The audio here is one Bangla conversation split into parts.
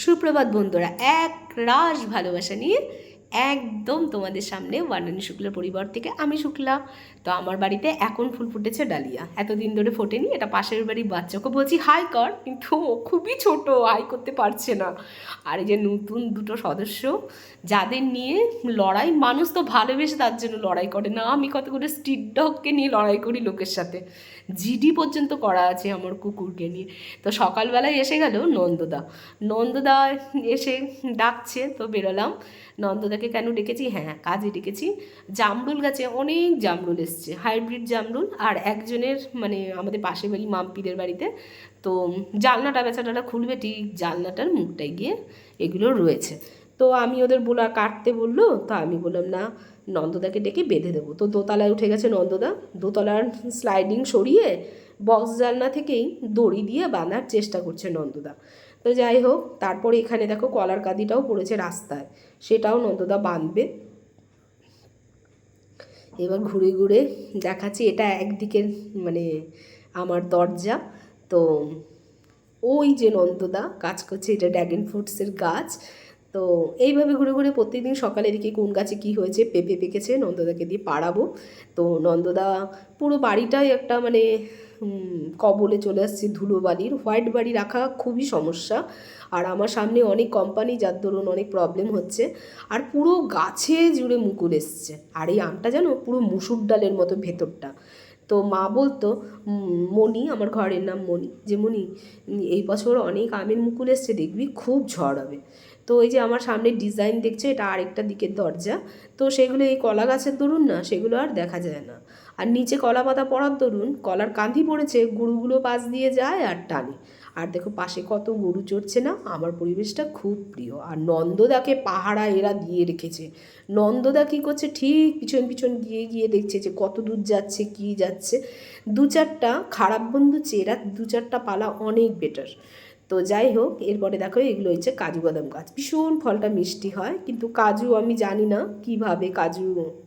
সুপ্রভাত বন্ধুরা এক রাশ ভালোবাসা নিয়ে একদম তোমাদের সামনে ওয়ার্ণানী শুক্লার পরিবার থেকে আমি শুক্লা। তো আমার বাড়িতে এখন ফুল ফুটেছে ডালিয়া। এতদিন ধরে ফোটেনি, এটা পাশের বাড়ির বাচ্চাকে বলছি, হাই কর। কিন্তু ও খুবই ছোট, হাই করতে পারছে না। আর এই যে নতুন দুটো সদস্য, যাদের নিয়ে লড়াই, মানুষ তো ভালোবেসে তার জন্য লড়াই করে না। আমি কত করে স্ট্রিট ডগকে নিয়ে লড়াই করি লোকের সাথে। জিডি পর্যন্ত করা আছে আমার কুকুরকে নিয়ে। তো সকালবেলায় এসে গেল নন্দদা। নন্দদা এসে ডাকছে, তো বেরোলাম। নন্দদাকে কেন ডেকেছি? হ্যাঁ কাজে ডেকেছি। জামরুল গাছে অনেক জামরুল এসছে, হাইব্রিড জামরুল আর একজনের মানে আমাদের পাশের বাড়ি মাম্পিদের বাড়িতে। তো জানলাটা বেচাটাটা খুলবে ঠিক জানলাটার মুখটায় গিয়ে এগুলো রয়েছে। তো আমি ওদের বলা কাটতে বলল, তো আমি বললাম, না, নন্দদাকে ডেকে বেঁধে দেবো। তো দোতলায় উঠে গেছে নন্দদা। দোতলার স্লাইডিং সরিয়ে বক্স জালনা থেকেই দড়ি দিয়ে বাঁধার চেষ্টা করছে নন্দদা। তো যাই হোক, তারপরে এখানে দেখো কলার কাদিটাও পড়েছে রাস্তায়। সেটাও নন্দদা বাঁধবে। এবার ঘুরে ঘুরে দেখাচ্ছি, এটা একদিকের মানে আমার দরজা। তো ওই যে নন্দদা কাজ করছে, এটা ড্র্যাগন ফ্রুটসের গাছ। তো এইভাবে ঘুরে ঘুরে প্রত্যেকদিন সকালে এদিকে কোন গাছে কী হয়েছে পেঁপে পেকেছে, নন্দদাকে দিয়ে পাড়াবো। তো নন্দদা পুরো বাড়িটাই একটা মানে কবলে চলে আসছে ধুলো বালির। হোয়াইট বাড়ি রাখা খুবই সমস্যা। আর আমার সামনে অনেক কোম্পানি যার দরুন অনেক প্রবলেম হচ্ছে। আর পুরো গাছে জুড়ে মুকুল এসছে। আর এই আমটা জানো, পুরো মুসুর ডালের মতো ভেতরটা। তো মা বলতো মণি, আমার ঘরের নাম মণি। যে মণি, এই বছর অনেক আমের মুকুল এসছে, দেখবি খুব ঝড় হবে। তো এই যে আমার সামনে ডিজাইন দেখছে, এটা আরেকটা দিকের দরজা। তো সেগুলো এই কলা গাছের দরুন না, সেগুলো আর দেখা যায় না। আর নিচে কলা পাতা পড়ার দরুন, কলার কাঁধি পড়েছে গরুগুলো পাশ দিয়ে যায় আর টানে। আর দেখো পাশে কত গরু চড়ছে না, আমার পরিবেশটা খুব প্রিয়। আর নন্দদাকে পাহারা এরা দিয়ে রেখেছে। নন্দদা কী করছে, ঠিক পিছন পিছন গিয়ে গিয়ে দেখছে যে কত দূর যাচ্ছে, কি যাচ্ছে। দু চারটা খারাপ বন্ধু চেরা দু চারটা পালা অনেক বেটার তো যাই হোক, এরপরে দেখো এগুলো হচ্ছে কাজু বাদাম গাছ। ভীষণ ফলটা মিষ্টি হয়, কিন্তু কাজু আমি জানি না কীভাবে কাজু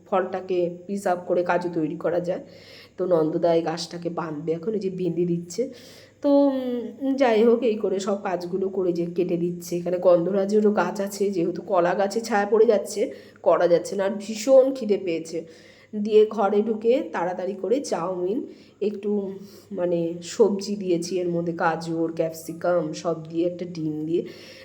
ফলটাকে প্রিজার্ভ করে কাজু তৈরি করা যায়। তো নন্দদা এই গাছটাকে বাঁধবে, এখন এই যে বেঁধে দিচ্ছে। তো যাই হোক, এই করে সব কাজগুলো করে যে কেটে দিচ্ছে। এখানে গন্ধরাজেরও গাছ আছে, যেহেতু কলা গাছে ছায়া পড়ে যাচ্ছে, করা যাচ্ছে না, আর ভীষণ খিদে পেয়েছে। দিয়ে ঘরে ঢুকে তাড়াতাড়ি করে চাউমিন, একটু মানে সবজি দিয়েছি, এর মধ্যে গাজর, ক্যাপসিকাম সব দিয়ে একটা ডিম দিয়ে।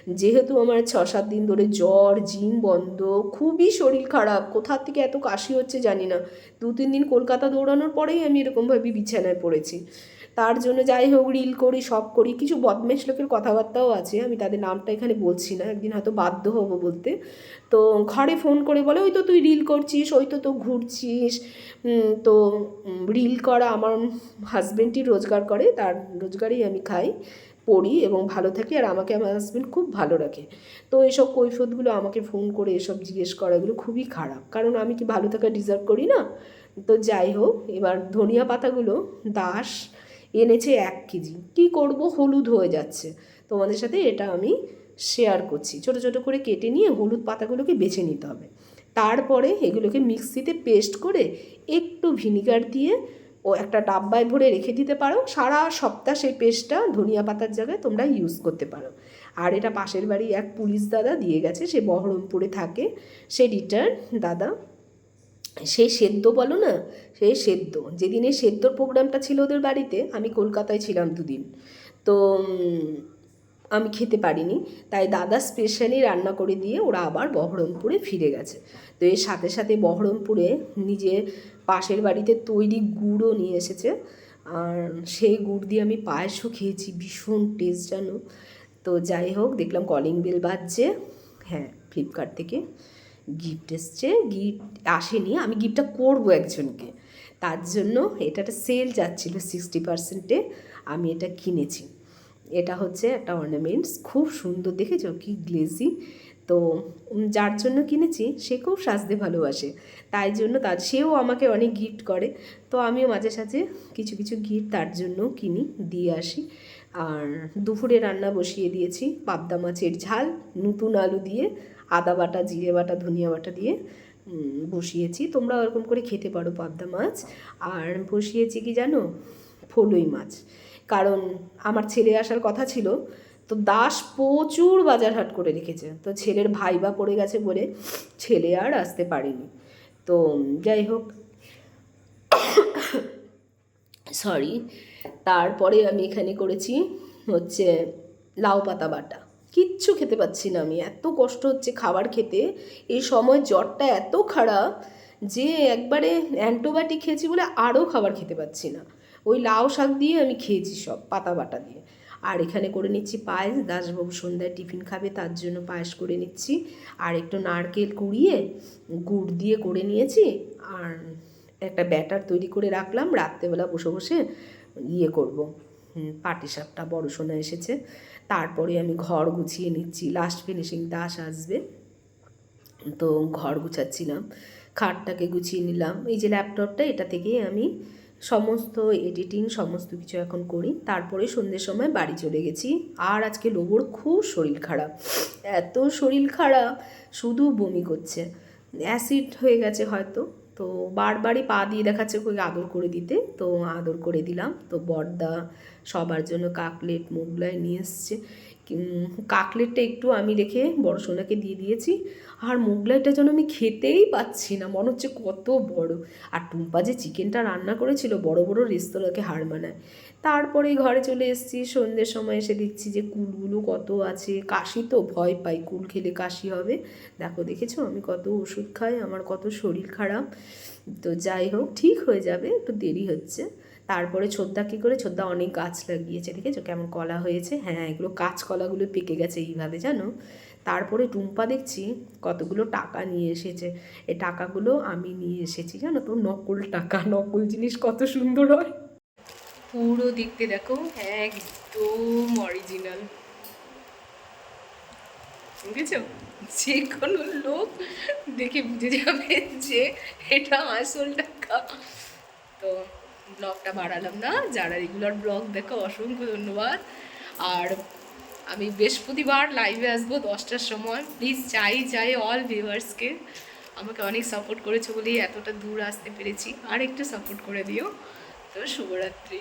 যেহেতু আমার ছ সাত দিন ধরে জ্বর, জিম বন্ধ, খুবই শরীর খারাপ, কোথার থেকে এত কাশি হচ্ছে জানি না। দু তিন দিন কলকাতা দৌড়ানোর পরেই আমি এরকমভাবে বিছানায় পড়েছি। তার জন্য যাই হোক রিল করি, সব করি। কিছু বদমেশ লোকের কথাবার্তাও আছে, আমি তাদের নামটা এখানে বলছি না, একদিন হয়তো বাধ্য হব বলতে। তো ঘরে ফোন করে বলে, ওই তো তুই রিল করছিস, ওই তো তো ঘুরছিস। তো রিল করা আমার হাজব্যান্ডই রোজগার করে, তার রোজগারেই আমি খাই, পড়ি এবং ভালো থাকি আর আমাকে আমার হাজব্যান্ড খুব ভালো রাখে। তো এইসব কৈফতগুলো আমাকে ফোন করে এসব জিজ্ঞেস করা, এগুলো খুবই খারাপ। কারণ আমি কি ভালো থাকা ডিজার্ভ করি না? তো যাই হোক, এবার ধনিয়া পাতাগুলো, দাস এনেছে এক কেজি। কী করব? হলুদ হয়ে যাচ্ছে। তোমাদের সাথে এটা আমি শেয়ার করছি। ছোট ছোট করে কেটে নিয়ে হলুদ পাতাগুলোকে বেছে নিতে হবে। তারপরে এগুলোকে মিক্সিতে পেস্ট করে একটু ভিনিগার দিয়ে ও একটা ডাব্বায় ভরে রেখে দিতে পারো। সারা সপ্তাহ সেই পেস্টটা ধনিয়া পাতার জায়গায় তোমরা ইউজ করতে পারো। আর এটা পাশের বাড়ি এক পুলিশ দাদা দিয়ে গেছে। সে বহরমপুরে থাকে। সে রিটার্ন দাদা সেই সেদ্ধ বলো না সেই সেদ্ধ। যেদিন সেদ্ধর প্রোগ্রামটা ছিল ওদের বাড়িতে, আমি কলকাতায় ছিলাম দুদিন। তো আমি খেতে পারিনি। তাই দাদা স্পেশালি রান্না করে দিয়ে ওরা আবার বহরমপুরে ফিরে গেছে। তো এর সাথে সাথে বহরমপুরে নিজের পাশের বাড়িতে তৈরি গুড়ও নিয়ে এসেছে। আর সেই গুড় দিয়ে আমি পায়েসও খেয়েছি, ভীষণ টেস্ট জানো। তো যাই হোক, দেখলাম কলিং বেল বাজছে। হ্যাঁ ফ্লিপকার্ট থেকে। গিফট এসছে গিফট আসেনি, আমি গিফটটা করব একজনকে। তার জন্য এটা একটা সেল যাচ্ছিল সিক্সটি পার্সেন্টে আমি এটা কিনেছি। এটা হচ্ছে একটা অর্নামেন্টস খুব সুন্দর দেখেছ কি গ্লেজি তো যার জন্য কিনেছি, সে খুব সাজতে ভালোবাসে। তাই জন্য তার, সেও আমাকে অনেক গিফট করে। তো আমিও মাঝে সাঝে কিছু কিছু গিফট তার জন্য কিনি, দিয়ে আসি। আর দুপুরে রান্না বসিয়ে দিয়েছি পাবদা মাছের ঝাল, নতুন আলু দিয়ে, আদা বাটা, জিরে বাটা, ধনিয়া বাটা দিয়ে বসিয়েছি। তোমরা ওরকম করে খেতে পারো পাবদা মাছ। আর বসিয়েছি কি জানো? ফলুই মাছ। কারণ আমার ছেলে আসার কথা ছিল, তো দাস প্রচুর বাজার হাট করে রেখেছে। তো ছেলের ভাইবা পড়ে গেছে বলে ছেলে আর আসতে পারেনি। তো যাই হোক সরি, তারপরে আমি এখানে করেছি হচ্ছে লাউ পাতা বাটা। কিচ্ছু খেতে পাচ্ছি না আমি, এত কষ্ট হচ্ছে খাবার খেতে। এই সময় জ্বরটা এত খারাপ যে একবারে অ্যান্টোবায়োটিক খেয়েছি বলে আরও খাবার খেতে পাচ্ছি না। ওই লাউ শাক দিয়ে আমি খেয়েছি সব, পাতা বাটা দিয়ে। আর এখানে করে নিচ্ছি পায়েস দাসবাবু সন্ধ্যায় টিফিন খাবে, তার জন্য পায়েস করে নিচ্ছি। আর একটু নারকেল কুড়িয়ে, গুড় দিয়ে করে নিয়েছি। আর একটা ব্যাটার তৈরি করে রাখলাম, রাত্রেবেলা বসে বসে ইয়ে করব। পাটি সাপটা বড় সোনা এসেছে। তারপরে আমি ঘর গুছিয়ে নিচ্ছি লাস্ট ফিনিশিং দাস আসবে। তো ঘর গুছাচ্ছিলাম, খাটটাকে গুছিয়ে নিলাম। এই যে ল্যাপটপটা এটা থেকেই আমি সমস্ত এডিটিং সমস্ত কিছু এখন করি। তারপরে সন্ধ্যের সময় বাড়ি চলে গেছি। আর আজকে লোবর খুব শরীর খারাপ। এত শরীর খারাপ, শুধু বমি করছে। অ্যাসিড হয়ে গেছে হয়তো। তো বারবারই পা দিয়ে দেখাচ্ছে খুবই আদর করে দিতে। তো আদর করে দিলাম। তো বর্দা সবার জন্য কাকলেট, মোগলাই নিয়ে এসছে। কাকলেটটা একটু আমি রেখে বড় সোনাকে দিয়ে দিয়েছি। আর মোগলাইটা যেন আমি খেতেই পাচ্ছি না, মনে হচ্ছে কত বড়। আর টুম্পা যে চিকেনটা রান্না করেছিল, বড় বড় রেস্তোরাঁকে হার মানায়। তারপরে ঘরে চলে এসেছি। সন্ধ্যের সময় এসে দেখছি যে কুলগুলো কত আছে। কাশি তো, ভয় পাই কুল খেলে কাশি হবে। দেখো, দেখেছ? আমি কত ওষুধ খাই, আমার কত শরীর খারাপ। তো যাই হোক, ঠিক হয়ে যাবে, একটু দেরি হচ্ছে। তারপরে ছোদ্দা কী করে? ছোদ্দা অনেক গাছ লাগিয়েছে, দেখেছ? কেমন কলা হয়েছে? হ্যাঁ এগুলো কাঁচকলাগুলো পেকে গেছে এইভাবে, জানো? তারপরে টুম্পা দেখছি, কতগুলো টাকা নিয়ে এসেছে। এ টাকাগুলো আমি নিয়ে এসেছি, জানো? তো নকল টাকা, নকল জিনিস কত সুন্দর হয়। পুরো দেখতে দেখো, একদম অরিজিনাল বুঝেছ? যে কোনো লোক দেখে বুঝে যাবে যে এটা আসল টাকা তো ব্লগটা বাড়ালাম না, যারা রেগুলার ব্লগ দেখো, অসংখ্য ধন্যবাদ। আর আমি বৃহস্পতিবার লাইভে আসব দশটার সময়। প্লিজ চাই চাই অল ভিউয়ার্সকে আমাকে অনেক সাপোর্ট করেছ বলেই এতটা দূর আসতে পেরেছি। আর একটু সাপোর্ট করে দিও। তো শুভরাত্রি।